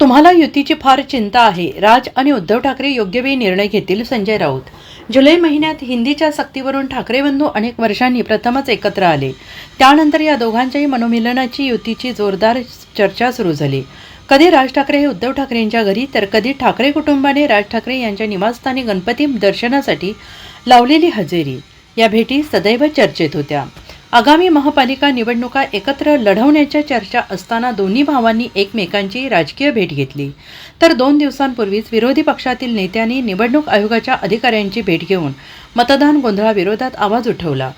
तुम्हाला युतीची फार चिंता आहे. राज आणि उद्धव ठाकरे योग्य वेळी निर्णय घेतील संजय राऊत. जुलै महिन्यात हिंदीच्या सक्तीवरून ठाकरे बंधू अनेक वर्षांनी प्रथमच एकत्र आले. त्यानंतर या दोघांच्याही मनोमिलनाची युतीची जोरदार चर्चा सुरू झाली. कधी राज ठाकरे हे उद्धव ठाकरेंच्या घरी तर कधी ठाकरे कुटुंबाने राज ठाकरे यांच्या निवासस्थानी गणपती दर्शनासाठी लावलेली हजेरी. या भेटी सदैव चर्चेत होत्या. आगामी महापालिका निवडणुका एकत्र लढवण्याच्या चर्चा असताना दोन्ही भावांनी एकमेकांची राजकीय भेट घेतली. तर दोन दिवसांपूर्वीच विरोधी पक्षातील नेत्यांनी निवडणूक आयोगाच्या अधिकाऱ्यांची भेट घेऊन मतदान गोंधळाविरोधात आवाज उठवला.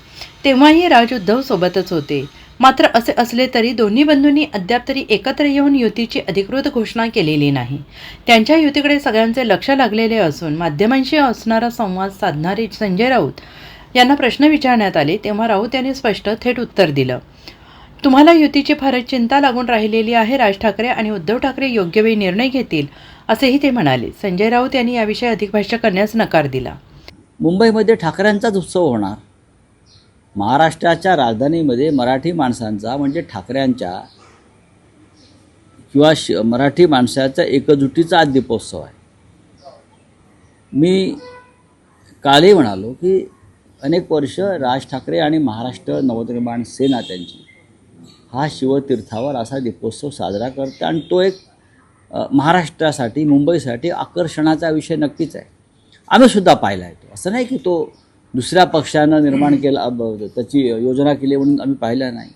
तेव्हाही राज उद्धव सोबतच होते. मात्र असे असले तरी दोन्ही बंधूंनी अद्याप तरी एकत्र येऊन युतीची अधिकृत घोषणा केलेली नाही. त्यांच्या युतीकडे सगळ्यांचे लक्ष लागलेले असून माध्यमांशी असणारा संवाद साधणारे संजय राऊत यांना प्रश्न विचारण्यात आले तेव्हा राऊत यांनी स्पष्ट थेट उत्तर दिलं. तुम्हाला युतीची फारच चिंता लागून राहिलेली आहे राज ठाकरे आणि उद्धव ठाकरे योग्य वेळी निर्णय घेतील असेही ते म्हणाले. संजय राऊत यांनी याविषयी अधिक भाष्य करण्यास नकार दिला. मुंबईमध्ये ठाकरेंचाच उत्सव होणार. महाराष्ट्राच्या राजधानीमध्ये मराठी माणसांचा म्हणजे ठाकऱ्यांच्या किंवा श मराठी माणसाच्या एकजुटीचा आज दीपोत्सव आहे. मी कालही म्हणालो की अनेक वर्ष राज ठाकरे आणि महाराष्ट्र नवनिर्माण सेना त्यांची. हा शिवतीर्थावर असा दीपोत्सव साजरा करते आणि तो एक महाराष्ट्रासाठी मुंबईसाठी आकर्षणाचा विषय नक्कीच आहे. आम्ही सुद्धा पाहिला आहे तो. असं नाही की तो दुसऱ्या पक्षानं निर्माण केला त्याची योजना केली म्हणून आम्ही पाहिला नाही.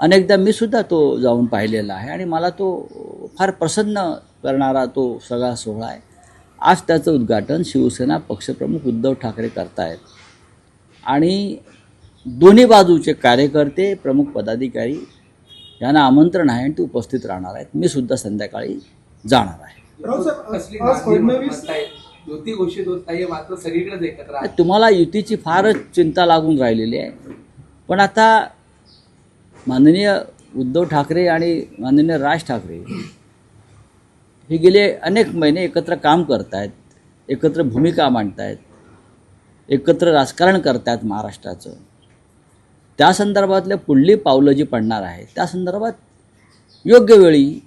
अनेकदा मी सुद्धा तो जाऊन पाहिलेला आहे आणि मला तो फार प्रसन्न करणारा तो सगळा सोहळा आहे. आज त्याचं उद्घाटन शिवसेना पक्षप्रमुख उद्धव ठाकरे करतायत. आणि दोन्ही बाजूचे कार्यकर्ते प्रमुख पदाधिकारी यांना आमंत्रण आहे आणि ते उपस्थित राहणार आहेत. मी सुद्धा संध्याकाळी जाणार आहे. तुम्हाला युतीची फारच चिंता लागून राहिलेली आहे. पण आता माननीय उद्धव ठाकरे आणि माननीय राज ठाकरे हे गेले अनेक महिने एकत्र काम करतायत एकत्र भूमिका मांडतायत. एकत्र राजकारण करतायत महाराष्ट्राचं. त्या संदर्भातल्या पुढली पावलं जी पडणार आहेत त्या संदर्भात योग्य वेळी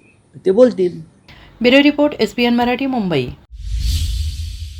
ते बोलतील. Bureau report S P N Marathi Mumbai.